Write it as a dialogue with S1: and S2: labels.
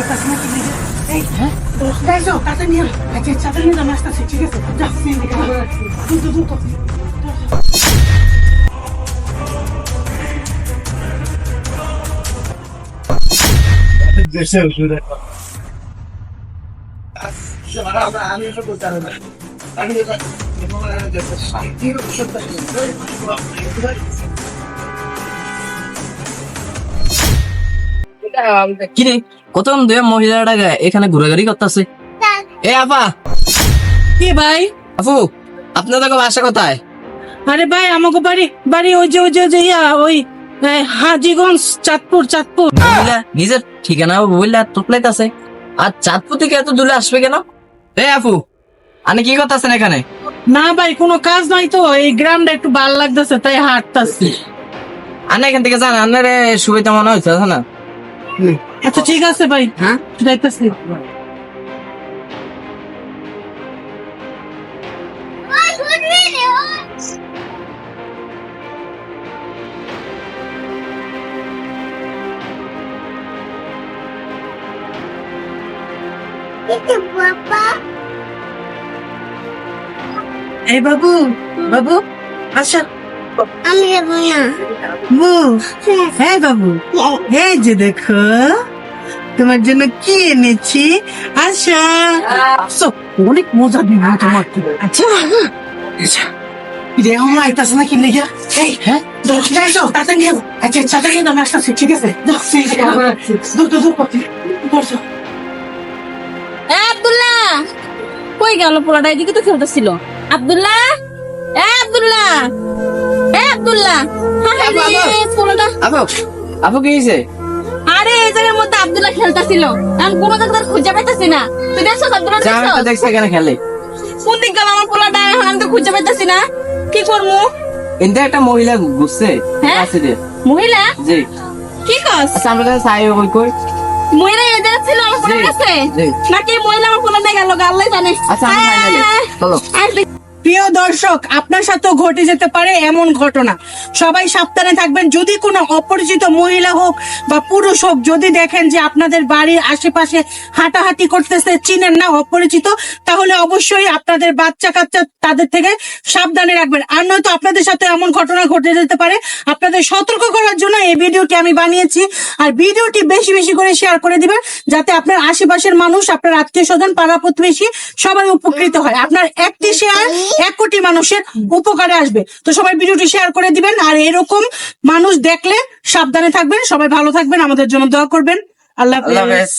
S1: আইতাছে না কি লিখে এই হ্যাঁ যাই যাও তাতে নিয়ে। আচ্ছা চাতে নিয়ে যাও আসতেছি ঠিক আছে যাও দ্রুত দ্রুত
S2: দেশের সুরে
S1: আমি এটা বলতে না আমি শান্তির ওষুধ
S3: কিরে কতক্ষণ দুই মহিলাটা এখানে ঘোরাঘুরি করতেছে। এ আপা!
S4: কি ভাই?
S3: আপু আপনাদের বাসা কোথায়?
S4: আরে ভাই আমাকে বাড়ি বাড়ি ওই যে ওই যে ওই যে ইয়া ওই এ, হাজিগঞ্জ চাঁদপুর চাঁদপুর।
S3: মহিলা নিজের ঠিকানা বললে তোপলাইতেছে আর চাঁদপুর থেকে এত দূরে আসবে কেন? এ আপু আপনি কি করতেছেন এখানে?
S4: না ভাই কোনো কাজ নাই তো এই গ্রামটা একটু ভালো লাগতেছে তাই হাঁটতাছি।
S3: আনে এখান থেকে যান আনের সুবিধা মনে হচ্ছে না
S4: আচ্ছা ঠিক আছে ভাই।
S3: হ্যাঁ?
S4: যাইতেছি। এই বাবু বাবু আচ্ছা
S5: আমি যাব না।
S4: বু হ্যাঁ। বাবু। এই যে দেখো। তোমার জন্য কি এনেছি? আশা অনেক মজা দিব তোমাকে আচ্ছা।
S1: আচ্ছা। রে আমার আইতাছে না কি এই হ্যাঁ? আচ্ছা আসতেছি ঠিক আছে?
S5: আব্দুল্লাহ কই গেল পোলাটা? এদিকে তো খেলতেছিল। আব্দুল্লাহ? এ আব্দুল্লাহ? এ আব্দুল্লাহ? পোলাটা
S3: আপু আপু কি হয়েছে
S5: আরে এই জায়গার মধ্যে আব্দুল্লাহ খেলতেছিল। আমি কোনো জায়গা খুঁজে পাইতাছি না। তুই দেখছ আব্দুল্লাহ
S3: তো
S5: দেখছ
S3: দেখছি খেলে।
S5: কোন দিক গেল আমার পোলাটা? এখন আমি তো খুঁজে পাইতাছি না। কি করব
S3: কিন্তু একটা মহিলা ঘুরছে
S5: হ্যাঁ?
S3: আছে যে
S5: মহিলা?
S3: জি।
S5: কি কস?
S3: আচ্ছা আমরা কাছে চাই ওই কই?
S5: মহিলা এদের ছিল আমার পোলার কাছে? নাকি মহিলা আমার পোলা নিয়ে গেল আল্লাহ জানে।
S3: আচ্ছা আমি চলো।
S4: প্রিয় দর্শক, আপনার সাথেও ঘটে যেতে পারে এমন ঘটনা। সবাই সাবধানে থাকবেন, যদি কোনো অপরিচিত মহিলা হোক বা পুরুষ হোক, যদি দেখেন যে আপনাদের বাড়ির আশেপাশে হাঁটাহাঁটি করতেছে, চিনেন না অপরিচিত, তাহলে অবশ্যই আপনাদের বাচ্চা কাচ্চা তাদের থেকে সাবধানে রাখবেন। আর নয়তো আপনাদের সাথে এমন ঘটনা ঘটে যেতে পারে, আপনাদের সতর্ক করার জন্য এই ভিডিওটি আমি বানিয়েছি। আর ভিডিওটি বেশি বেশি করে শেয়ার করে দিবেন, যাতে আপনার আশেপাশের মানুষ, আপনার আত্মীয় স্বজন পাড়া প্রতিবেশী সবাই উপকৃত হয়। আপনার একটি শেয়ার এক কোটি মানুষের উপকারে আসবে। তো সবাই ভিডিওটি শেয়ার করে দিবেন, আর এরকম মানুষ দেখলে সাবধানে থাকবেন, সবাই ভালো থাকবেন, আমাদের জন্য দোয়া করবেন। আল্লাহ
S3: হাফেজ।